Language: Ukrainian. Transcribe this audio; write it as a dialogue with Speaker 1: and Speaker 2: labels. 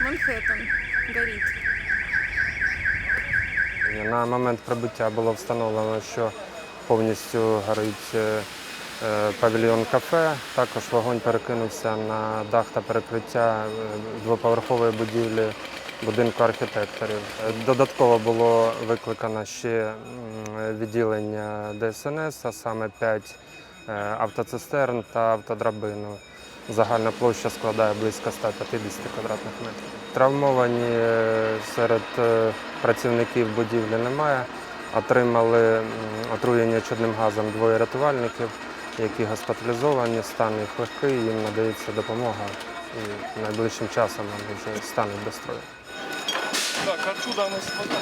Speaker 1: Манхеттен горить.
Speaker 2: На момент прибуття було встановлено, що повністю горить е, е, павільйон кафе. Також вогонь перекинувся на дах та перекриття е, двоповерхової будівлі будинку архітекторів. Додатково було викликано ще відділення ДСНС, а саме 5 автоцистерн та автодрабину. Загальна площа складає близько 150 квадратних метрів. Травмовані е, серед е, працівників будівлі немає. Отримали отруєння чорним газом двоє рятувальників, які госпіталізовані, стан їх легкий, їм надається допомога і найближчим часом вони вже стануть до строю.
Speaker 3: Так, откуда у нас вода?